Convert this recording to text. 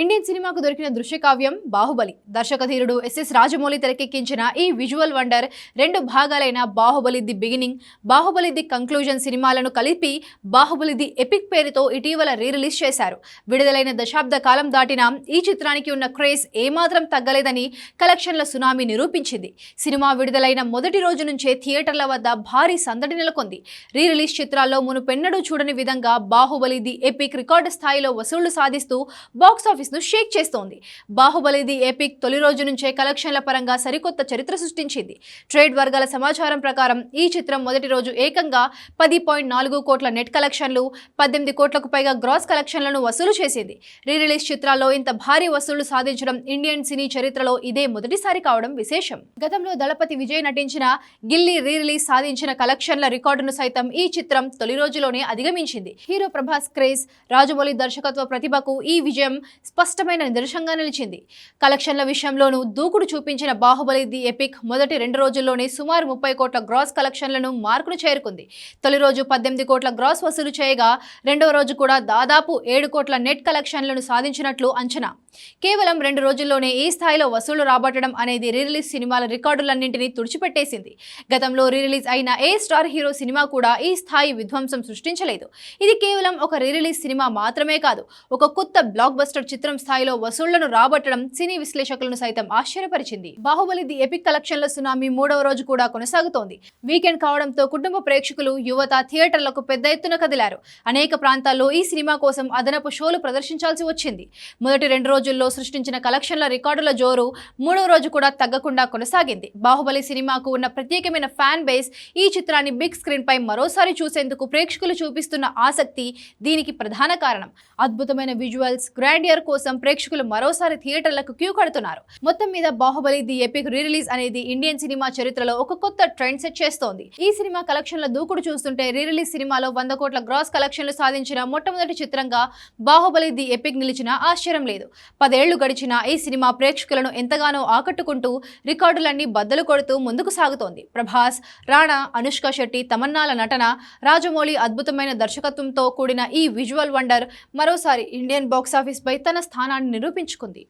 Indian సినిమాకు దొరికిన దృశ్యకావ్యం బాహుబలి. దర్శకధీరుడు ఎస్ఎస్ రాజమౌళి తెరకెక్కించిన ఈ విజువల్ వండర్ రెండు భాగాలైన Baahubali the beginning Baahubali the conclusion సినిమాలను కలిపి బాహుబలి ది ఎపిక్ పేరుతో ఇటీవల రీ రిలీజ్ చేశారు. విడుదలైన దశాబ్ద కాలం దాటిన ఈ చిత్రానికి ఉన్న క్రేజ్ ఏమాత్రం తగ్గలేదని కలెక్షన్ల సునామీ నిరూపించింది. సినిమా విడుదలైన మొదటి రోజు నుంచే థియేటర్ల వద్ద భారీ సందడి నెలకొంది. రీ రిలీజ్ చిత్రాల్లో మునుపెన్నడూ చూడని విధంగా బాహుబలి ది ఎపిక్ రికార్డు స్థాయిలో వసూళ్ళు సాధిస్తూ బాక్స్ ఆఫీస్ను షేక్ చేస్తోంది. బాహుబలి ది ఎపిక్ తొలి రోజు నుంచే కలెక్షన్ల పరంగా సరికొత్త చరిత్ర సృష్టించింది. ట్రేడ్ వర్గాల సమాచారం ప్రకారం ఈ చిత్రం మొదటి రోజు ఏకంగా పది పాయింట్ నాలుగు కోట్ల నెట్ కలెక్షన్లు పద్దెనిమిది కోట్లకు పైగా గ్రాస్ కలెక్షన్లను వసూలు చేసింది. రీ రిలీజ్ చిత్రాల్లో ఇంత భారీ వసూళ్ళు సాధించడం ఇండియన్ సినీ చరిత్రలో ఇదే మొదటిసారి కావడం విశేషం. గతంలో దళపతి విజయ్ నటించిన గిల్లీ రీ రిలీజ్ సాధించిన కలెక్షన్ల రికార్డును సైతం ఈ చిత్రం తొలి రోజులోనే అధిగమించింది. హీరో ప్రభాస్ క్రేజ్ రాజమౌళి దర్శకత్వ ప్రతిభకు ఈ విజయం స్పష్టమైన నిదర్శనంగా నిలిచింది. కలెక్షన్ల విషయంలోనూ దూకుడు చూపించిన బాహుబలి ది ఎపిక్ మొదటి రెండు రోజుల్లోనే సుమారు ముప్పై కోట్ల గ్రాస్ కలెక్షన్లను మార్కును చేరుకుంది. తొలి రోజు పద్దెనిమిది కోట్ల గ్రాస్ వసూలు చేయగా రెండవ రోజు కూడా దాదాపు ఏడు కోట్ల నెట్ కలెక్షన్లను సాధించినట్లు అంచనా. కేవలం రెండు రోజుల్లోనే ఈ స్థాయిలో వసూళ్ళు రాబట్టడం అనేది రీరిలీజ్ సినిమాల రికార్డులన్నింటినీ తుడిచిపెట్టేసింది. గతంలో రీరిలీజ్ అయిన ఏ స్టార్ హీరో సినిమా కూడా ఈ స్థాయి విధ్వంసం సృష్టించలేదు. ఇది కేవలం ఒక రీరిలీజ్ సినిమా మాత్రమే కాదు ఒక కొత్త బ్లాక్ బస్టర్ చిత్రం చిత్రం స్థాయిలో వసూళ్ళను రాబట్టడం సినీ విశ్లేషకులను సైతం ఆశ్చర్యపరిచింది. బాహుబలి ది ఎపిక్ కలెక్షన్ల సునామీ మూడవ రోజు కూడా కొనసాగుతోంది. వీకెండ్ కావడంతో కుటుంబ ప్రేక్షకులు యువత థియేటర్లకు పెద్ద ఎత్తున కదిలారు. అనేక ప్రాంతాల్లో ఈ సినిమా కోసం అదనపు షోలు ప్రదర్శించాల్సి వచ్చింది. మొదటి రెండు రోజుల్లో సృష్టించిన కలెక్షన్ల రికార్డుల జోరు మూడవ రోజు కూడా తగ్గకుండా కొనసాగింది. బాహుబలి సినిమాకు ఉన్న ప్రత్యేకమైన ఫ్యాన్ బేస్ ఈ చిత్రాన్ని బిగ్ స్క్రీన్ పై మరోసారి చూసేందుకు ప్రేక్షకులు చూపిస్తున్న ఆసక్తి దీనికి ప్రధాన కారణం. అద్భుతమైన విజువల్స్ గ్రాండియర్ కోసం ప్రేక్షకులు మరోసారి థియేటర్లకు క్యూ కడుతున్నారు. మొత్తం మీద Baahubali the epic re release అనేది ఇండియన్ సినిమా చరిత్రలో ఒక కొత్త ట్రెండ్ సెట్ చేస్తోంది. ఈ సినిమా కలెక్షన్ల దూకుడు చూస్తుంటే రీ రిలీజ్ సినిమాలో వంద కోట్ల గ్రాస్ కలెక్షన్లు సాధించిన మొట్టమొదటి చిత్రంగా బాహుబలి ది ఎపిక్ నిలిచిన ఆశ్చర్యం లేదు. పదేళ్ళు గడిచిన ఈ సినిమా ప్రేక్షకులను ఎంతగానో ఆకట్టుకుంటూ రికార్డులన్నీ బద్దలు కొడుతూ ముందుకు సాగుతోంది. ప్రభాస్ రాణా అనుష్క శెట్టి తమన్నాల నటన రాజమౌళి అద్భుతమైన దర్శకత్వంతో కూడిన ఈ విజువల్ వండర్ మరోసారి ఇండియన్ బాక్సాఫీస్ పై తన స్థానాన్ని నిరూపించుకుంది.